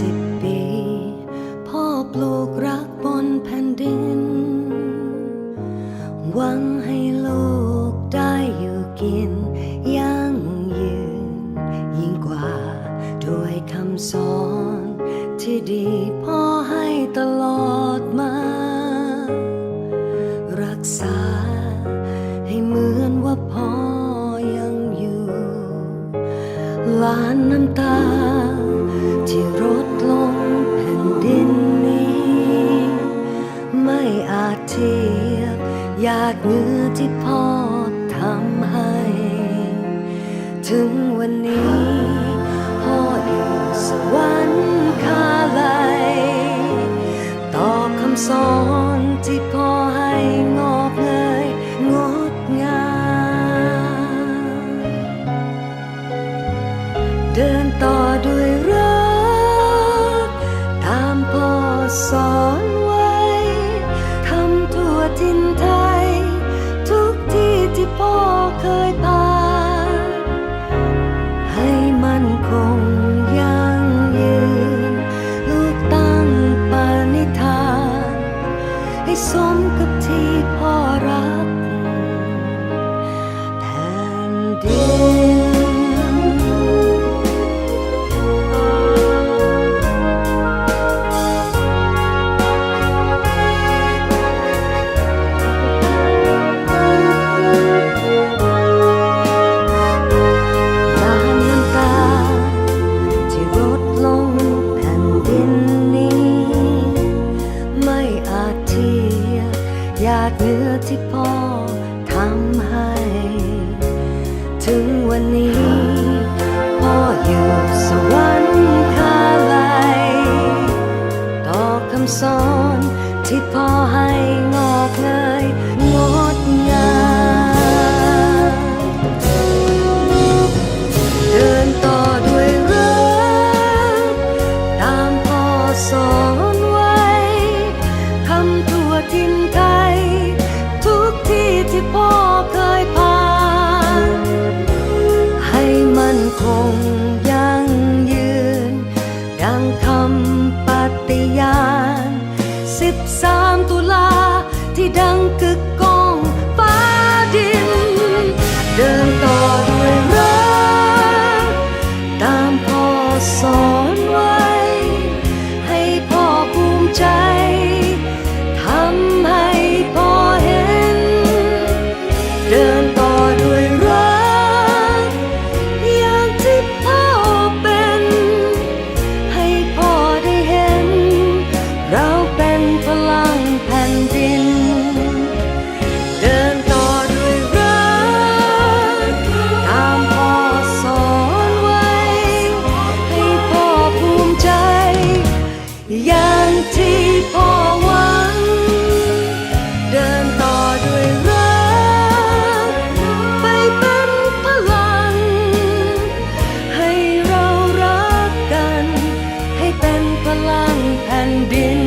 สิบปี พ่อปลูกรักบนแผ่นดิน หวังให้ลูกได้อยู่กินยั่งยืน ยิ่งกว่าด้วยคำสอน ที่ดีพ่อให้ตลอดมา รักษาให้เหมือนว่าพ่อยังอยู่หลานน้ำตา ที่รดลงแผ่นดินนี้ ไม่อาจเทียบหยาดเหงื่อที่พ่อทำให้ ถึงวันนี้พ่ออยู่สวรรค์คาลัยต่อคำสอน ให้ บหยาดเหงื่อที่พ่อ 13ตุล อย่างที่พ่อหวัง เดินต่อด้วยรักไปเป็นพลัง ให้เรารักกัน ให้เป็นพลังแผ่นดิน